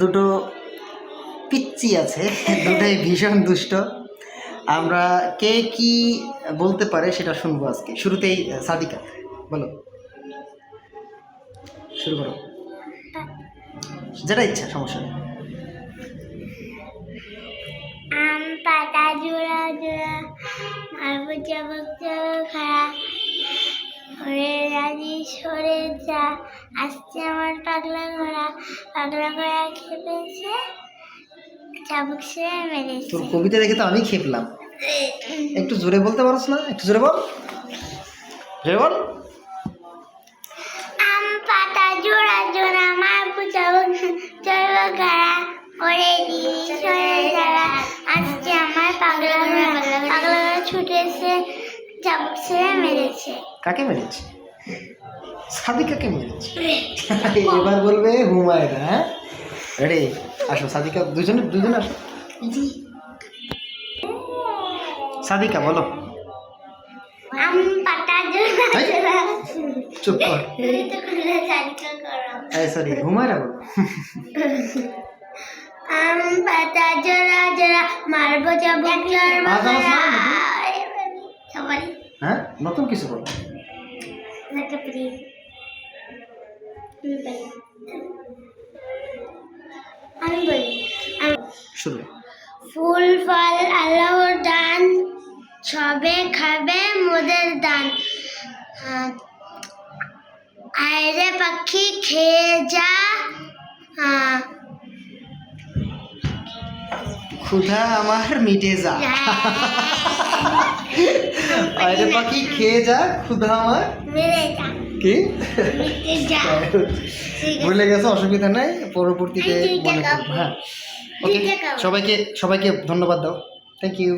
দুটো পিচ্চি আছে, দুটোই ভীষণ দুষ্ট। আমরা কে কি বলতে পারে সেটা শুনব আজকে। শুরুতেই সাদিকা, বলো। শুরু করো। যেটা ইচ্ছা, সমস্যা নেই। পাতা, জোড়া জোড়া চাবক যা আসছে আমার পাগলা ঘোড়া পাগলা ঘোড়া খেপেছে। চাবুক সে মেরেছে। তোর কবিতা দেখে তো আমি খেপলাম। একটু জোরে বলতে পারছ না? একটু জোরে বল। জোরে বল। আম পাতা জোড়া জোড়া মারবো চাবক চাবক খাড়া ওরে দিদি সরে যারা। আসছে আমার পাগলা ঘোড়া পাগলা ঘোড়া ছুটেছে চাবুক সে মেরেছে। কাকে মেরেছে? সাদিকাকে মেরেছে এবার বলবে হুমায়রা হ্যাঁ? রেডি আসো সাদিকা দুজনে দুজনে আসো। সাদিকা বলো। আম পাতা জোড়া চুপ কর। সরি হুমায়রা বলো। আম পাতা জোড়া জোড়া মারবো চাবুক জোর আজ মারা হ্যাঁ নতুন কিছু বলো। একটা আমি বলি শুরু ফুল ফল আল্লাহর দান সবে খাবে মোদের দান। আয়রে পাখি খেয়ে যা। ক্ষুধা আমার মিটে যা। আরে পাখি খেয়ে যা ক্ষুধা আমার মেরে কি। ভুলে গেছে অসুবিধা নাই পরবর্তীতে হ্যাঁ ওকে সবাইকে সবাইকে ধন্যবাদ দাও থ্যাংক ইউ.